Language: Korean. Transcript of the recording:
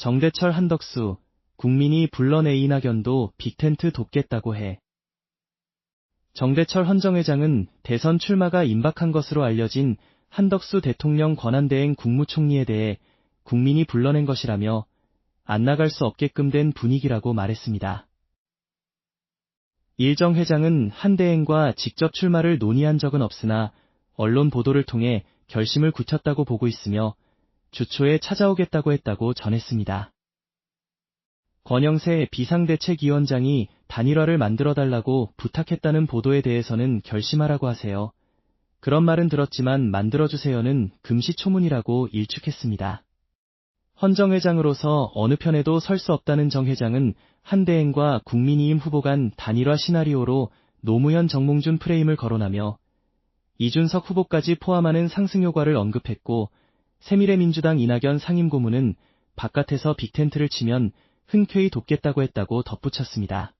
정대철 한덕수, 국민이 불러내 이낙연도 빅텐트 돕겠다고 해. 정대철 헌정회장은 대선 출마가 임박한 것으로 알려진 한덕수 대통령 권한대행 국무총리에 대해 국민이 불러낸 것이라며 안 나갈 수 없게끔 된 분위기라고 말했습니다. 일정 회장은 한 대행과 직접 출마를 논의한 적은 없으나 언론 보도를 통해 결심을 굳혔다고 보고 있으며 주초에 찾아오겠다고 했다고 전했습니다. 권영세 비상대책위원장이 단일화를 만들어달라고 부탁했다는 보도에 대해서는 결심하라고 하세요. 그런 말은 들었지만 만들어주세요는 금시초문이라고 일축했습니다. 헌정 회장으로서 어느 편에도 설 수 없다는 정 회장은 한대행과 국민의힘 후보 간 단일화 시나리오로 노무현 정몽준 프레임을 거론하며 이준석 후보까지 포함하는 상승 효과를 언급했고 새미래민주당 이낙연 상임고문은 바깥에서 빅텐트를 치면 흔쾌히 돕겠다고 했다고 덧붙였습니다.